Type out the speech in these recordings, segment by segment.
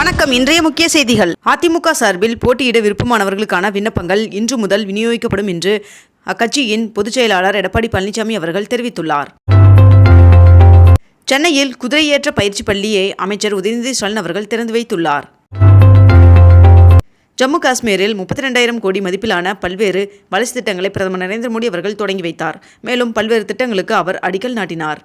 வணக்கம். இன்றைய முக்கிய செய்திகள். அதிமுக சார்பில் போட்டியிட விருப்பமானவர்களுக்கான விண்ணப்பங்கள் இன்று முதல் விநியோகிக்கப்படும் என்று அக்கட்சியின் பொதுச் செயலாளர் எடப்பாடி பழனிசாமி அவர்கள் தெரிவித்துள்ளார். சென்னையில் குதிரையேற்ற பயிற்சி பள்ளியை அமைச்சர் உதயநிதி ஸ்டாலின் அவர்கள் திறந்து வைத்துள்ளார். ஜம்மு காஷ்மீரில் முப்பத்தி ரெண்டாயிரம் கோடி மதிப்பிலான பல்வேறு வளர்ச்சி திட்டங்களை பிரதமர் நரேந்திர மோடி அவர்கள் தொடங்கி வைத்தார். மேலும் பல்வேறு திட்டங்களுக்கு அவர் அடிக்கல் நாட்டினார்.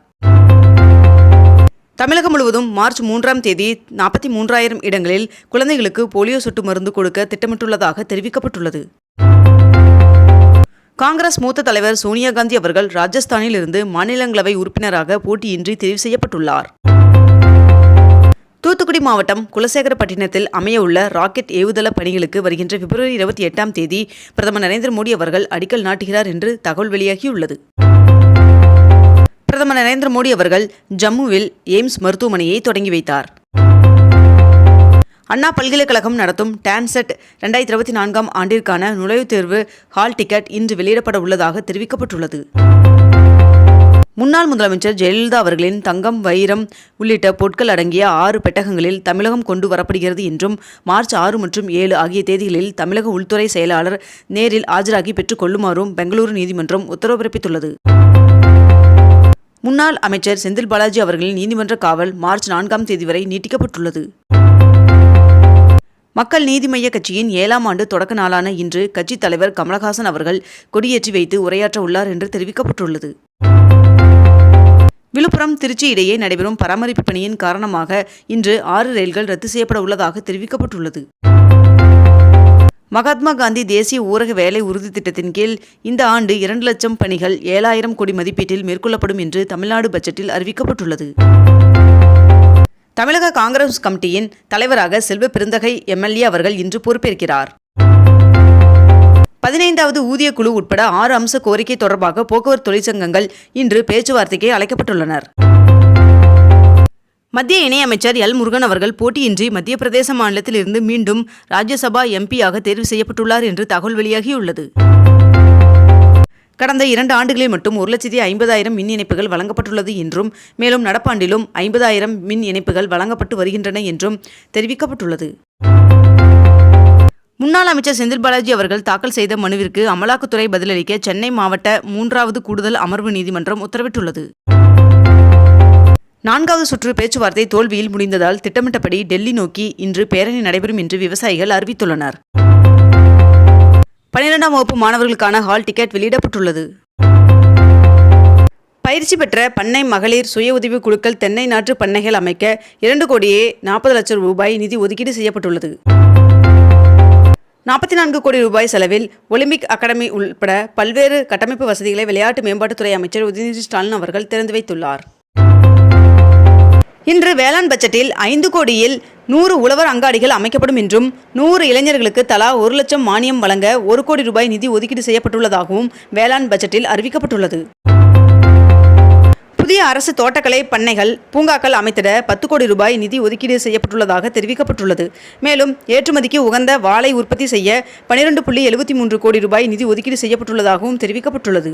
தமிழகம் முழுவதும் மார்ச் மூன்றாம் தேதி நாற்பத்தி மூன்றாயிரம் இடங்களில் குழந்தைகளுக்கு போலியோ சொட்டு மருந்து கொடுக்க திட்டமிட்டுள்ளதாக தெரிவிக்கப்பட்டுள்ளது. காங்கிரஸ் மூத்த தலைவர் சோனியா காந்தி அவர்கள் ராஜஸ்தானில் இருந்து மாநிலங்களவை உறுப்பினராக போட்டியின்றி தெரிவு செய்யப்பட்டுள்ளார். தூத்துக்குடி மாவட்டம் குலசேகரப்பட்டினத்தில் அமையவுள்ள ராக்கெட் ஏவுதள பணிகளுக்கு வருகின்ற பிப்ரவரி இருபத்தி எட்டாம் தேதி பிரதமர் நரேந்திர மோடி அவர்கள் அடிக்கல் நாட்டுகிறார் என்று தகவல் வெளியாகியுள்ளது. பிரதமர் நரேந்திர மோடி அவர்கள் ஜம்முவில் எய்ம்ஸ் மருத்துவமனையை தொடங்கி வைத்தார். அண்ணா பல்கலைக்கழகம் நடத்தும் டான்செட் ரெண்டாயிரத்தி இருபத்தி நான்காம் ஆண்டிற்கான நுழைவுத் தேர்வு ஹால் டிக்கெட் இன்று வெளியிடப்பட உள்ளதாக தெரிவிக்கப்பட்டுள்ளது. முன்னாள் முதலமைச்சர் ஜெயலலிதா அவர்களின் தங்கம் வைரம் உள்ளிட்ட பொருட்கள் அடங்கிய ஆறு பெட்டகங்களில் தமிழகம் கொண்டு வரப்படுகிறது என்றும் மார்ச் ஆறு மற்றும் ஏழு ஆகிய தேதிகளில் தமிழக உள்துறை செயலாளர் நேரில் ஆஜராகி பெற்றுக் கொள்ளுமாறும் பெங்களூரு நீதிமன்றம் உத்தரவு பிறப்பித்துள்ளது. முன்னாள் அமைச்சர் செந்தில் பாலாஜி அவர்களின் நீதிமன்ற காவல் மார்ச் நான்காம் தேதி வரை நீட்டிக்கப்பட்டுள்ளது. மக்கள் நீதி மய்ய கட்சியின் ஏழாம் ஆண்டு தொடக்க நாளான இன்று கட்சித் தலைவர் கமலஹாசன் அவர்கள் கொடியேற்றி வைத்து உரையாற்ற உள்ளார் என்று தெரிவிக்கப்பட்டுள்ளது. விழுப்புரம் திருச்சி இடையே நடைபெறும் பராமரிப்பு பணியின் காரணமாக இன்று ஆறு ரயில்கள் ரத்து செய்யப்பட உள்ளதாக தெரிவிக்கப்பட்டுள்ளது. மகாத்மா காந்தி தேசிய ஊரக வேலை உறுதி திட்டத்தின் கீழ் இந்த ஆண்டு இரண்டு லட்சம் பணிகள் ஏழாயிரம் கோடி மதிப்பீட்டில் மேற்கொள்ளப்படும் என்று தமிழ்நாடு பட்ஜெட்டில் அறிவிக்கப்பட்டுள்ளது. தமிழக காங்கிரஸ் கமிட்டியின் தலைவராக செல்வ பெருந்தகை எம்எல்ஏ அவர்கள் இன்று பொறுப்பேற்கிறார். பதினைந்தாவது ஊதிய குழு உட்பட ஆறு அம்ச கோரிக்கை தொடர்பாக போக்குவரத்து தொழிற்சங்கங்கள் இன்று பேச்சுவார்த்தைக்கு அழைக்கப்பட்டுள்ளனர். மத்திய இணையமைச்சர் எல் முருகன் அவர்கள் போட்டியின்றி மத்திய பிரதேச மாநிலத்தில் இருந்து மீண்டும் ராஜ்யசபா எம்பியாக தேர்வு செய்யப்பட்டுள்ளார் என்று தகவல் வெளியாகியுள்ளது. கடந்த இரண்டு ஆண்டுகளில் மட்டும் ஒரு லட்சத்தி ஐம்பதாயிரம் மின் இணைப்புகள் வழங்கப்பட்டுள்ளது என்றும் மேலும் நடப்பாண்டிலும் ஐம்பதாயிரம் மின் இணைப்புகள் வழங்கப்பட்டு வருகின்றன என்றும் தெரிவிக்கப்பட்டுள்ளது. முன்னாள் அமைச்சர் செந்தில் பாலாஜி அவர்கள் தாக்கல் செய்த மனுவிற்கு அமலாக்கத்துறை பதிலளிக்க சென்னை மாவட்ட மூன்றாவது கூடுதல் அமர்வு நீதிமன்றம் உத்தரவிட்டுள்ளது. நான்காவது சுற்று பேச்சுவார்த்தை தோல்வியில் முடிந்ததால் திட்டமிட்டபடி டெல்லி நோக்கி இன்று பேரணி நடைபெறும் என்று விவசாயிகள் அறிவித்துள்ளனர். பன்னிரெண்டாம் வகுப்பு மாணவர்களுக்கான ஹால் டிக்கெட் வெளியிடப்பட்டுள்ளது. பயிற்சி பெற்ற பண்ணை மகளிர் சுய உதவி குழுக்கள் தென்னை நாற்று பண்ணைகள் அமைக்க இரண்டு கோடியே நாற்பது லட்சம் ரூபாய் நிதி ஒதுக்கீடு செய்யப்பட்டுள்ளது. நாற்பத்தி நான்கு கோடி ரூபாய் செலவில் ஒலிம்பிக் அகாடமி உள்பட பல்வேறு கட்டமைப்பு வசதிகளை விளையாட்டு மேம்பாட்டுத்துறை அமைச்சர் உதயநிதி ஸ்டாலின் அவர்கள் திறந்து வைத்துள்ளார். இன்று வேளாண் பட்ஜெட்டில் ஐந்து கோடியில் நூறு உழவர் அங்காடிகள் அமைக்கப்படும் என்றும் நூறு இளைஞர்களுக்கு தலா ஒரு லட்சம் மானியம் வழங்க ஒரு கோடி ரூபாய் நிதி ஒதுக்கீடு செய்யப்பட்டுள்ளதாகவும் வேளாண் பட்ஜெட்டில் அறிவிக்கப்பட்டுள்ளது. புதிய அரசு தோட்டக்கலை பண்ணைகள் பூங்காக்கள் அமைத்திட பத்து கோடி ரூபாய் நிதி ஒதுக்கீடு செய்யப்பட்டுள்ளதாக தெரிவிக்கப்பட்டுள்ளது. மேலும் ஏற்றுமதிக்கு உகந்த வாழை உற்பத்தி செய்ய பனிரெண்டு புள்ளி எழுபத்தி மூன்று கோடி ரூபாய் நிதி ஒதுக்கீடு செய்யப்பட்டுள்ளதாகவும் தெரிவிக்கப்பட்டுள்ளது.